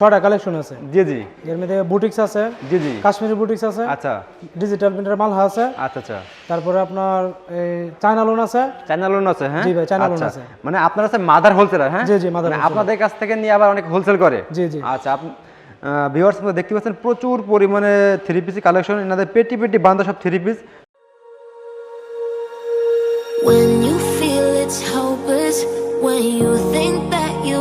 ছটা কালেকশন আছে। জি জি। এর মধ্যে বুটিক্স আছে জি জি। কাশ্মীরি বুটিক্স আছে আচ্ছা। ডিজিটাল প্রিন্টার মাল আছে আচ্ছা আচ্ছা। তারপরে আপনার এই চায়না লোন আছে। চায়না লোন আছে হ্যাঁ? জি ভাই, চায়না আচ্ছা। আছে। মানে আপনার আছে মাদার হোলসেলার হ্যাঁ? জি, জি, মানে আপনাদের কাছ থেকে নিয়ে আবার অনেক হোলসেল করে? জি, জি। আচ্ছা আপনি ভিউয়ার্স দেখতে পাচ্ছেন প্রচুর পরিমাণে থ্রি পিস কালেকশন এনাদের পেটি পেটি বান্ধা সব three piece When you feel it's hopeless, when you think that you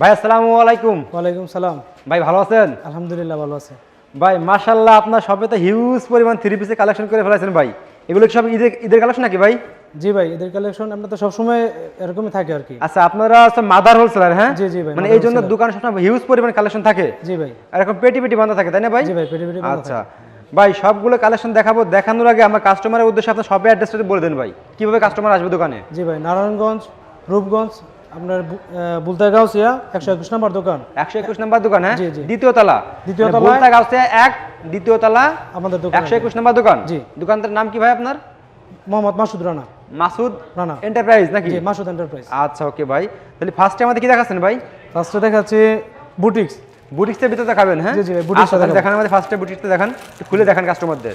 ভাই আসসালামু আলাইকুম। ওয়ালাইকুম সালাম। ভাই ভালো আছেন? আলহামদুলিল্লাহ ভালো আছে। ভাই মাশাল্লাহ আপনার শপে তো হিউজ পরিমাণ থ্রি পিসে কালেকশন করে ফেলেছেন ভাই। এগুলো কি সব ঈদের ঈদের কালেকশন নাকি ভাই? জি ভাই এদের কালেকশন আমরা তো সবসময় এরকমই থাকে আর কি। আচ্ছা আপনারা হচ্ছে মাদার হোলসেলার হ্যাঁ? জি, জি ভাই, মানে এই জন্য। দোকান সবসময় হিউজ পরিমাণ কালেকশন থাকে? জি ভাই। আর এখন পেটি পেটি বান্ধা থাকে তাই না ভাই? জি ভাই পেটি পেটি বাঁধা আচ্ছা। ভাই সবগুলো কালেকশন দেখাবো দেখানোর আগে আমার কাস্টমারের উদ্দেশ্যে আপনার শপের অ্যাড্রেসটা বলে দেন ভাই। কীভাবে কাস্টমার আসবে দোকানে? জি ভাই নারায়ণগঞ্জ রূপগঞ্জ আপনার বুলতাগাঁও সিয়া একশো একুশ নম্বর দোকান। একশো একুশ নাম্বার দোকান হ্যাঁ। দ্বিতীয় তলা। দ্বিতীয় মানে তলায়- বুলতা এক দ্বিতীয় তলা আমাদের দোকান একশো একুশ নাম্বার দোকান? জি। দোকানটার নাম কি ভাই আপনার? মোহাম্মদ মাসুদ রানা। মাসুদ রানা। এন্টারপ্রাইজ নাকি? জি মাসুদ এন্টারপ্রাইজ। আচ্ছা ওকে ভাই। তাহলে ফার্স্টে আমাদের কি দেখাচ্ছেন ভাই? ফার্স্টে দেখাচ্ছি বুটিক্স। বুটিক্সের ভিতরে দেখাবেন হ্যাঁ? জি, জি দেখাবো। দেখান আমাদের ফার্স্টে বুটিক্সটা দেখান খুলে দেখান কাস্টমারদের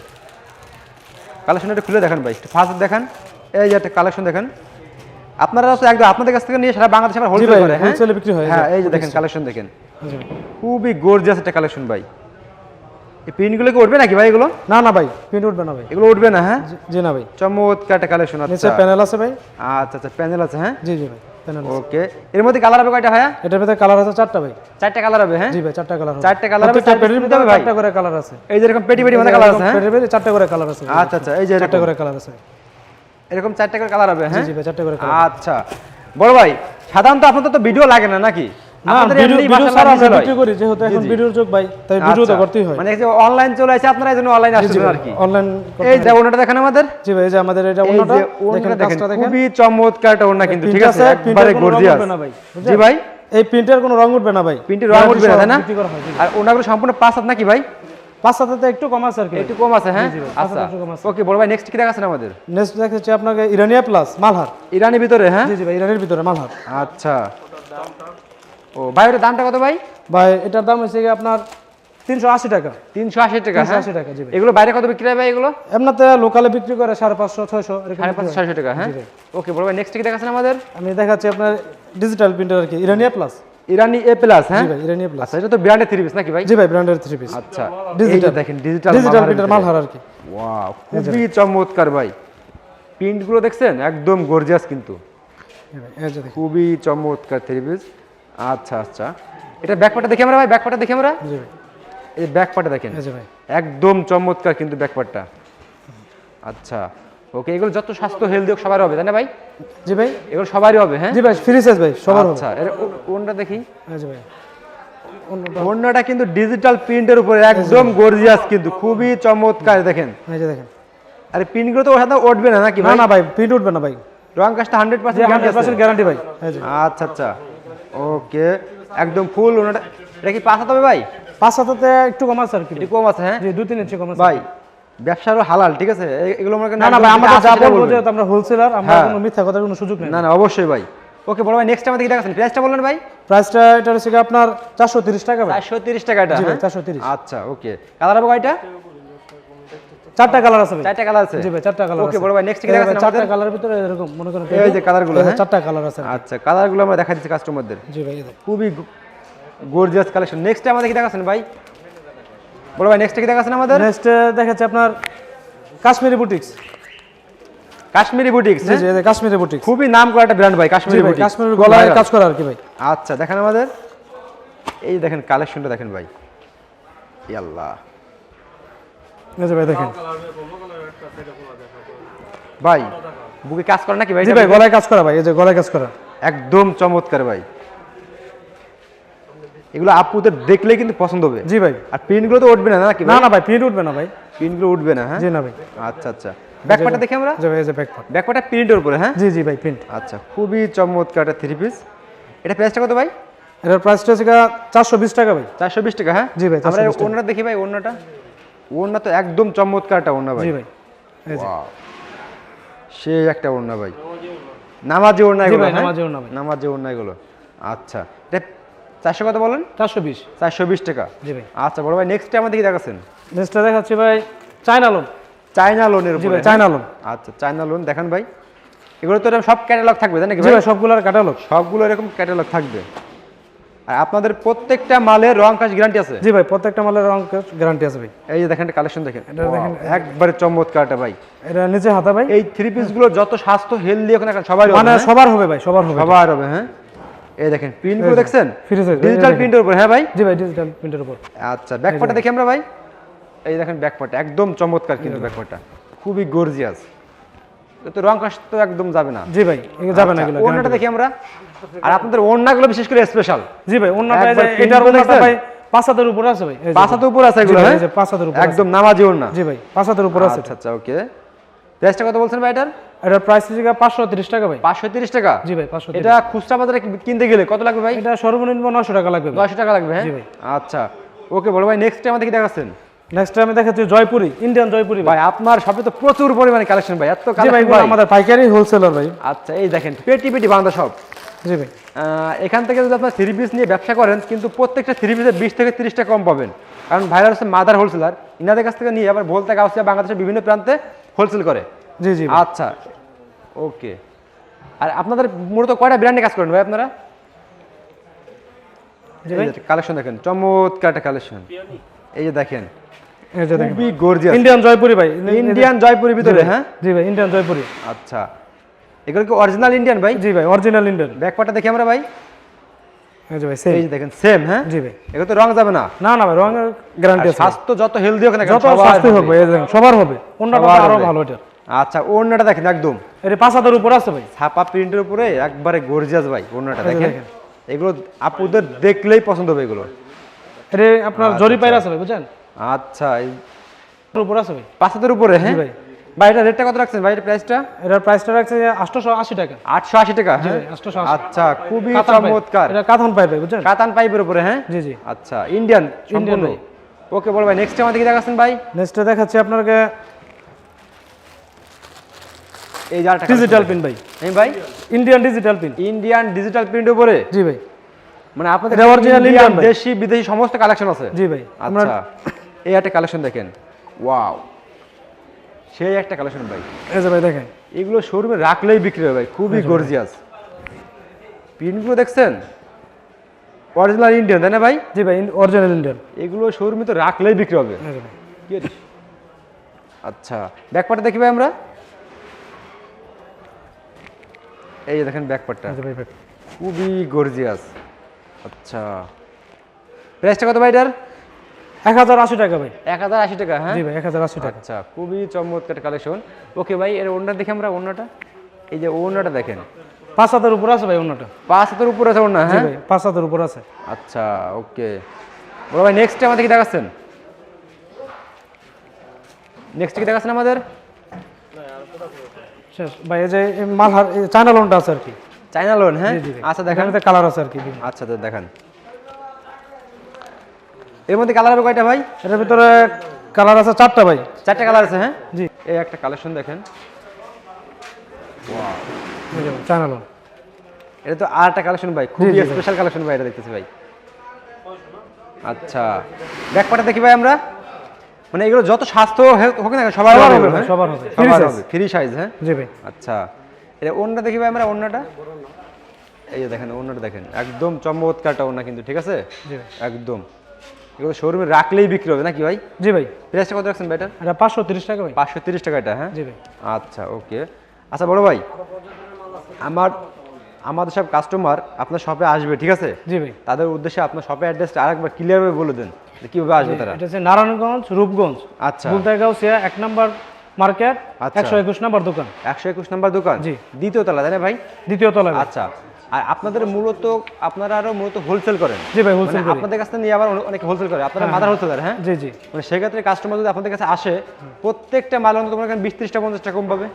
কালেকশনটা খুলে দেখান ভাই ফার্স্ট দেখান। এই যে একটা কালেকশন দেখেন। আপনারা তো একদম আপনাদের কাছ থেকে নিয়ে সারা বাংলাদেশে আবার হোলসেল করে হ্যাঁ? wholesale বিক্রি হয়, হ্যাঁ এই যে দেখেন কালেকশন দেখেন। খুবই গর্জিয়াস একটা কালেকশন ভাই। এই প্রিন্টগুলো কি উঠবে নাকি ভাই এগুলো? না না ভাই প্রিন্ট উঠবে না ভাই। এগুলো উঠবে না হ্যাঁ? জি- না ভাই। চমৎকার একটা কালেকশন নিচে আচ্ছা প্যানেল আছে ভাই। আচ্ছা আচ্ছা প্যানেল আছে হ্যাঁ? জি জি ভাই ওকে। এর মধ্যে কালার হবে কয়টা ভাইয়া? এটার ভিতরে কালার আছে চারটা ভাই। চারটে কালার হবে হ্যাঁ? জি ভাই চারটা কালার চারটে colour হবে, পেটির ভিতরে হবে ভাই? চারটা করে কালার আছে। এই যে এরকম পেটি পেটি মধ্যে কালার আছে হ্যাঁ? পেটির ভিতরে চারটা করে কালার আছে। আচ্ছা আচ্ছা এই যে চারটা করে কালার আছে। এরকম চারটে করে কালার হবে হ্যাঁ? জি ভাই চারটা করে আচ্ছা। বড় ভাই সাধারণত আপনাদের তো ভিডিও লাগে না নাকি? জি, এখন ভিডিওর যুগ ভাই তাই ভিডিও তো আচ্ছা, করতেই হয়। মানে এই যে অনলাইন চলে আসে আপনারা এই অনলাইন আসছেন আর কি? অনলাইন এই যে ওনাটা দেখেন আমাদের। জি ভাই এই যে আমাদের এটা এই অন্যটা যে ওনাটা দেখেন দেখেন খুবই চমৎকার একটা ওনা কিন্তু ঠিক আছে? আছে, একবারে এর কোনো রং উঠবে না ভাই, জি ভাই। এই প্রিন্টের কোনো রং উঠবে না ভাই। প্রিন্টের রং উঠবে না। আর ওনাগুলো সম্পূর্ণ পাঁচ হাত নাকি ভাই? পাঁচ সাথে একটু কম আছে আর কি। একটু কম আছে হ্যাঁ? আচ্ছা। হাত। ওকে বড় ভাই নেক্সট কি দেখাচ্ছেন আমাদের? নেক্সট দেখাচ্ছি আপনাকে ইরানিয়া প্লাস মালহার। ইরানি ভিতরে হ্যাঁ? জি জি ভাই ইরানের ভিতরে মালহার। আচ্ছা। ও ভাই ওটার দামটা কত ভাই? ভাই এটার দাম হচ্ছে আপনার তিনশো আশি টাকা। তিনশো আশি টাকা হ্যাঁ? আশি টাকা জি এগুলো বাইরে কত বিক্রি হয় ভাই এগুলো? এমনিতে লোকালে বিক্রি করে সাড়ে পাঁচশো ছয়শো সাড়ে পাঁচশো ছয়শো টাকা হ্যাঁ? ওকে বড় ভাই নেক্সট কি দেখাচ্ছেন আমাদের? আমি দেখাচ্ছি আপনার ডিজিটাল প্রিন্টার আর কি ইরানিয়া প্লাস ইরানি এ প্লাস হ্যাঁ? জি ভাই ইরানিয়া প্লাস আচ্ছা এটা তো ব্র্যান্ডের থ্রি পিস নাকি ভাই? জি ভাই ব্র্যান্ডের থ্রি পিস আচ্ছা ডিজিটাল দেখেন ডিজিটাল ডিজিটাল প্রিন্টার মালহার আর কি? ওয়াও খুবই চমৎকার ভাই। প্রিন্টগুলো দেখছেন? একদম গর্জিয়াস কিন্তু। এই যে দেখেন। খুবই চমৎকার থ্রি পিস আচ্ছা আচ্ছা। এটা ব্যাকপার্টটা দেখি আমরা ভাই? ব্যাকপার্টটা দেখি আমরা? জি ভাই। এই ব্যাকপার্টটা দেখেন। যে ভাই। একদম চমৎকার কিন্তু ব্যাকপার্টটা আচ্ছা ওকে এগুলো যত স্বাস্থ্য হেলদি হোক সবার হবে তাই না ভাই? জি ভাই। এগুলো সবারই হবে হ্যাঁ? জি ভাই ফ্রি সাইজ ভাই সবার হবে। আচ্ছা এর ও- কোনটা দেখি। এই যে ভাই। অন্যটা কিন্তু ডিজিটাল প্রিন্টের উপরে একদম গর্জিয়াস কিন্তু খুবই চমৎকার দেখেন। এই যে দেখেন। আর প্রিন্টগুলো তো ওর সাথে উঠবে না নাকি না না ভাই প্রিন্ট উঠবে না ভাই। রং কাজটা hundred percent hundred percent guarantee ভাই। এই যে আচ্ছা আচ্ছা। ওকে একদম ফুল ওনাটা এটা কি পাঁচ হাত হবে ভাই? পাঁচ সাথে একটু কম আছে আর কি একটু কম আছে হ্যাঁ? জি দু তিন ইঞ্চি কম আছে। ভাই ব্যবসারও হালাল ঠিক আছে? এগুলো মনে না না ভাই আমরা যা বলব বলবেন। আমরা হোলসেলার আমরা হ্যাঁ। কোনো মিথ্যা কথার কোনো সুযোগ নেই। না না অবশ্যই ভাই। ওকে বড় ভাই নেক্সট আমাদের কি দেখাচ্ছেন। প্রাইসটা বললেন ভাই? প্রাইসটা এটা হচ্ছে আপনার চারশো তিরিশ টাকা ভাই। এটা হ্যাঁ? 430 আচ্ছা ওকে। কালার হবে কয়টা? চারটা কালার আছে ভাই। চারটা কালার আছে? জি ভাই চারটা কালার ওকে বড় ভাই নেক্সট কি দেখাচ্ছেন চারটা কালারের ভিতরে এরকম মনে করেন এই যে কালারগুলো, হ্যাঁ? চারটা কালার আছে। আচ্ছা কালারগুলো আমরা দেখা দিচ্ছি কাস্টমারদের জি ভাই খুবই গর্জিয়াস কালেকশন নেক্সট আমাদের কি দেখাচ্ছেন ভাই? বড় ভাই নেক্সট কি দেখাচ্ছেন আমাদের? নেক্সট দেখাচ্ছে আপনার কাশ্মীরি বুটিক্স কাশ্মীরি বুটিক্স জি জি যে কাশ্মীরি বুটিক্স খুবই নাম করা একটা ব্র্যান্ড ভাই জি কাশ্মীরি বুটিক্স কাশ্মীরের গলায় কাজ করা আর কি ভাই। আচ্ছা দেখেন আমাদের। এই দেখেন কালেকশনটা দেখেন ভাই। ইয়াল্লাহ। এই যে ভাই দেখেন। ভাই বুকে কাজ করে নাকি ভাই? জি ভাই গলায় কাজ করা ভাই এই যে গলায় কাজ করা। একদম চমৎকার ভাই। এগুলো আপুদের দেখলেই কিন্তু পছন্দ হবে। জি ভাই। আর প্রিন্টগুলো তো উঠবে না নাকি না না ভাই প্রিন্ট উঠবে না ভাই। প্রিন্টগুলো উঠবে না হ্যাঁ? জি না ভাই। আচ্ছা আচ্ছা। ব্যাকপাটা দেখি আমরা? জি ভাই এই যে ব্যাক পার্ট ব্যাকপাটা প্রিন্টের উপরে হ্যাঁ? জি জি ভাই প্রিন্ট। আচ্ছা খুবই চমৎকার একটা থ্রি পিস এটা প্রাইসটা কত ভাই? এটার প্রাইসটা হচ্ছে চারশো বিশ টাকা ভাই। চারশো বিশ টাকা হ্যাঁ? জি ভাই, আমরা ওনাটা দেখি ভাই ওনাটা ওনা তো একদম চমৎকারটা ওনা ভাই। জি ভাই এই যে। সে একটা ওড়না ভাই। নামাজি ওড়না জি এগুলো হ্যাঁ? নামাজি ওড়না ভাই। নামাজি ওড়না এগুলো। আচ্ছা এটা চারশো কত বলেন? চারশো বিশ। চারশো বিশ টাকা। জি ভাই। আচ্ছা বড় ভাই নেক্সট আমাদের কি দেখাচ্ছেন? নেক্সটটা দেখাচ্ছি ভাই চায়না লোন চায়না লোনের উপরে চায়না লোন হ্যাঁ? আচ্ছা চায়না লোন দেখান ভাই। এগুলো তো এরকম সব ক্যাটালগ থাকবে তাই নাকি ভাই? সবগুলোর ক্যাটালগ সবগুলো এরকম ক্যাটালগ থাকবে। আর আপনাদের প্রত্যেকটা মালের রং কাজ গ্যারান্টি আছে? জি ভাই প্রত্যেকটা মালের রং কাজ গ্যারান্টি আছে ভাই। এই যে দেখেন কালেকশন দেখেন। এটা দেখেন। একবারে চমৎকারটা ভাই। এটা নিচে হাতা ভাই। এই থ্রি পিসগুলো যত স্বাস্থ্য হেলদি এখন সবাই মানে সবার হবে ভাই সবার হবে। সবার হবে হ্যাঁ? এই দেখেন প্রিন্টগুলো দেখছেন? ডিজিটাল প্রিন্টের উপর হ্যাঁ ভাই? জি ভাই ডিজিটাল প্রিন্টের উপর। আচ্ছা ব্যাকপার্টটা দেখি আমরা ভাই। এই দেখেন ব্যাকপার্টটা একদম চমৎকার কিন্তু ব্যাকপার্টটা খুবই গর্জিয়াস তো রং কাশ তো একদম যাবে না। জি ভাই যাবে না আচ্ছা, ওড়নাটা দেখি আমরা। আর আপনাদের ওড়নাগুলো বিশেষ করে স্পেশাল জি ভাই অন্যটা এটার ওড়নাটা ভাই উপর আছে ভাই এই পাঁচ হাতের উপর আছে এগুলো হ্যাঁ? উপর একদম নামাজি ওড়না। জি ভাই পাঁচ হাতের উপর আছে। আচ্ছা আচ্ছা ওকে প্রাইসটা কত বলছেন ভাই এটার? এটার প্রাইস হচ্ছে পাঁচশো তিরিশ টাকা ভাই। পাঁচশো তিরিশ টাকা? জি ভাই পাঁচশো এটা খুচরা বাজারে কিনতে গেলে কত লাগবে ভাই? এটা সর্বনিম্ন নশো টাকা লাগবে ভাই। নয়শো টাকা লাগবে হ্যাঁ? জি ভাই। আচ্ছা। ওকে বড় ভাই নেক্সট আমাদের কি দেখাচ্ছেন? নেক্সট দেখাচ্ছি জয়পুরি ইন্ডিয়ান জয়পুরি ভাই। আপনার শপে তো প্রচুর পরিমাণে কালেকশন ভাই এত কালেকশন আমাদের পাইকারি হোলসেলার ভাই। আচ্ছা এই দেখেন পেটি পেটি বান্ধা সব। জি ভাই। এখান থেকে যদি আপনার থ্রি পিস নিয়ে ব্যবসা করেন কিন্তু প্রত্যেকটা থ্রি পিসে বিশ থেকে তিরিশ টাকা কম পাবেন। কারণ ভাইরা হচ্ছে মাদার হোলসেলার ইনাদের কাছ থেকে নিয়ে আবার বলতে গাউসিয়া বাংলাদেশের বিভিন্ন প্রান্তে হোলসেল করে। জি জি আচ্ছা। ওকে। আর আপনাদের মূলত কয়টা ব্র্যান্ডে কাজ করেন ভাই আপনারা? কালেকশন দেখেন চমৎকার একটা কালেকশন এই যে দেখেন খুবই গর্জিয়াস ইন্ডিয়ান জয়পুরি ভাই। ইন্ডিয়ান জয়পুরের ভিতরে হ্যাঁ? জি ভাই ইন্ডিয়ান জয়পুরি আচ্ছা। এগুলো কি অরিজিনাল ইন্ডিয়ান ভাই? জি ভাই অরিজিনাল ইন্ডিয়ান দেখি আমরা ভাই। যে ভাই সেম দেখেন সেম হ্যাঁ? জি ভাই। এগুলো তো রং যাবে না? না না ভাই রঙের গ্যারান্টি আছে স্বাস্থ্য যত হেলদি হোক না যত সবার স্বাস্থ্য হবে। হোক ভাই সবার হবে। অন্যটা আরও ভালো এটা। আচ্ছা ওড়নাটা দেখেন একদম। এটা পাঁচ হাতের উপর আছে ভাই। ছাপা প্রিন্টের উপরে একবারে গর্জিয়াস ভাই ওড়নাটা দেখেন। এগুলো আপুদের দেখলেই পছন্দ হবে এগুলো। এটা আপনার জরি পাইর আছে ভাই বুঝছেন? আচ্ছা এই উপর আছে ভাই। পাঁচাতের উপরে হ্যাঁ? ভাই। ভাই এটা রেটটা কত রাখছেন ভাই এটা প্রাইসটা এটার প্রাইসটা রাখছে আটশোশো আশি টাকা। আটশো আশি টাকা হ্যাঁ? ভাই, 880 আচ্ছা খুবই। চমৎকার। এটা কাতান পাইপ বুঝছেন? কাতান পাইপের উপরে হ্যাঁ? জি জি। আচ্ছা ইন্ডিয়ান সম্পূর্ণ। ওকে বল ভাই নেক্সট আমাদের কি দেখাচ্ছেন ভাই। নেক্সটে দেখাচ্ছি আপনাকে এই যে আরেকটা ডিজিটাল পিন ভাই। এই ভাই? Indian digital pin Indian digital প্রিন্টের উপরে? জি ভাই। মানে আপনাদের। দেশি বিদেশি সমস্ত কালেকশন আছে? জি ভাই আচ্ছা। এই একটা কালেকশন দেখেন। ওয়াও সেই একটা কালেকশন ভাই। এই যে ভাই দেখেন। এগুলো শোরুমে রাখলেই বিক্রি হবে ভাই খুবই গর্জিয়াস প্রিন্টগুলো দেখছেন? অরিজিনাল ইন্ডিয়ান তাই না ভাই? জি ভাই অরিজিনাল ইন্ডিয়ান এগুলো শোরুমে তো রাখলেই বিক্রি হবে। আচ্ছা ব্যাকপার্টটা দেখি ভাই আমরা। এই যে দেখেন ব্যাকপার্টটা খুবই গর্জিয়াস আচ্ছা। প্রাইসটা কত ভাই এটার এক হাজার আশি টাকা ভাই। এক হাজার আশি টাকা হ্যাঁ? জি ভাই এক হাজার আশি টাকা। আচ্ছা খুবই চমৎকার কালেকশন ওকে ভাই এর ওড়না দেখি আমরা ওড়নাটা? এই যে ওড়নাটা দেখেন। পাঁচ হাতের উপর আছে ভাই অন্যটা পাঁচ হাতের উপর আছে ওড়না জি হ্যাঁ? ভাই পাঁচ হাতের উপর আছে। আচ্ছা ওকে বড় ভাই নেক্সট আমাদের কি দেখাচ্ছেন? নেক্সট কি দেখাচ্ছেন আমাদের? শেষ। ভাই এই যে মালহার চায়না লোনটা আছে আর কি। চাইনা লোন হ্যাঁ। আচ্ছা দেখান। কালার আছে আর কি। আচ্ছা তো দেখান। এর মধ্যে কালার হবে কয়টা ভাই? এটার ভিতরে কালার আছে চারটা ভাই। চারটা কালার আছে হ্যাঁ? জি। এই একটা কালেকশন দেখেন। China lawn. এটা তো আর একটা কালেকশন ভাই। খুবই স্পেশাল কালেকশন ভাই এটা দেখতেছি ভাই। আচ্ছা। ব্যাকপাটা দেখি ভাই আমরা। মানে এগুলো যত স্বাস্থ্য হোক না সবার সবার হবে ভাই, হ্যাঁ? সবার হবে। ফ্রি সাইজ হ্যাঁ? জি ভাই। আচ্ছা। এটা অন্যটা দেখি ভাই আমরা অন্যটা এই যে দেখেন অন্যটা দেখেন। একদম চমৎকারটা অন্য কিন্তু ঠিক আছে? জি ভাই। একদম। এগুলো শোরুমে রাখলেই বিক্রি হবে নাকি ভাই? জি ভাই। প্রাইসটা কত রাখছেন ভাই এটা? এটা পাঁচশো তিরিশ টাকা ভাই। পাঁচশো তিরিশ টাকা এটা হ্যাঁ? জি ভাই। আচ্ছা ওকে। আচ্ছা বড় ভাই আমার আমাদের সব কাস্টমার আপনার শপে আসবে ঠিক আছে? জি ভাই। তাদের উদ্দেশ্যে আপনার শপের অ্যাড্রেসটা আরেকবার ক্লিয়ারভাবে বলে দেন। কীভাবে আসবে তারা? এটা হচ্ছে নারায়ণগঞ্জ রূপগঞ্জ। আচ্ছা। বুলতাইগাঁও সিয়া এক নম্বর মার্কেট আচ্ছা। একশো একুশ নম্বর দোকান। একশো একুশ নাম্বার দোকান? জি। দ্বিতীয় তলা তাই না ভাই? দ্বিতীয় ভাই। আচ্ছা। আর আপনাদের মূলত আপনারা আরও মূলত হোলসেল করেন? জি ভাই মানে হোলসেল আপনাদের কাছ থেকে নিয়ে আবার অনেক হোলসেল করে। আপনারা মাদার হোলসেলার হ্যাঁ? জি জি। মানে সেক্ষেত্রে কাস্টমার যদি আপনাদের কাছে আসে প্রত্যেকটা মাল অন্তত তোমার বিশ ত্রিশটা পঞ্চাশ টাকা কম পাবে?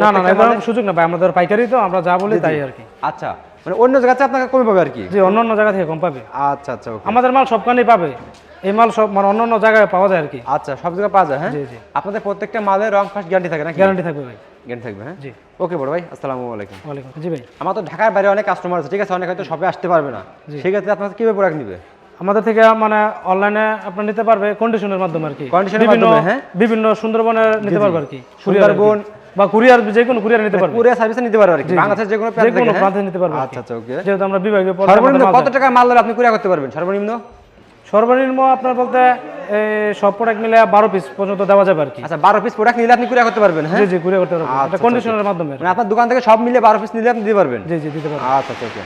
না না না সুযোগ না ভাই আমাদের পাইকারি তো আমরা যা বলি তাই আর কি। আচ্ছা। মানে অন্য জায়গাতে আপনাকে কমে পাবে আর কি? জি অন্য অন্য জায়গা থেকে কম পাবে। আচ্ছা আচ্ছা আমাদের মাল সবখানেই পাবে। এই মাল সব মানে অন্য অন্য জায়গায় পাওয়া যায় আর কি। আচ্ছা সব জায়গায় পাওয়া যায় হ্যাঁ? জি, জি। আপনাদের প্রত্যেকটা মালের রং ফার্স্ট গ্যারান্টি থাকে নাকি? গ্যারান্টি থাকবে ভাই। গ্যারান্টি থাকবে হ্যাঁ? জি। ওকে বড় ভাই আসসালামু আলাইকুম। ওয়ালাইকুম জি ভাই। আমার তো ঢাকার বাইরে অনেক কাস্টমার আছে ঠিক আছে? অনেক হয়তো শপে আসতে পারবে না। সেক্ষেত্রে আপনার কীভাবে প্রোডাক্ট নিবে? আমাদের থেকে মানে অনলাইনে আপনার নিতে পারবে কন্ডিশনের মাধ্যমে আর কি। বিভিন্ন মাধ্যমে, হ্যাঁ? বিভিন্ন সুন্দরবনের নিতে পারবে আর কি। সুন্দরবন, বা কুরিয়ার যে কোনো কুরিয়ার নিতে পারবে। কুরিয়ার সার্ভিসে নিতে পারবে আর কি বাংলাদেশের যে কোনো যে প্রান্ত কোনো থেকে, হ্যাঁ? প্রান্তে নিতে পারবে আচ্ছা আচ্ছা ওকে। যেহেতু আমরা বিভাগীয় সর্বনিম্ন কত টাকা মাল ধরে আপনি কুরিয়ার করতে পারবেন? সর্বনিম্ন? সর্বনিম্ন আপনার বলতে সব প্রোডাক্ট মিলে বারো পিস পর্যন্ত দেওয়া যাবে আর কি। আচ্ছা বারো পিস প্রোডাক্ট নিলে আপনি কুরিয়ার করতে পারবেন হ্যাঁ? জি জি কুরিয়ার করতে পারবেন। আচ্ছা, এটা কন্ডিশনের মাধ্যমে। মানে আপনার দোকান থেকে সব মিলে বারো পিস নিলে আপনি দিতে পারবেন? জি জি দিতে পারবেন। আচ্ছা আচ্ছা ওকে।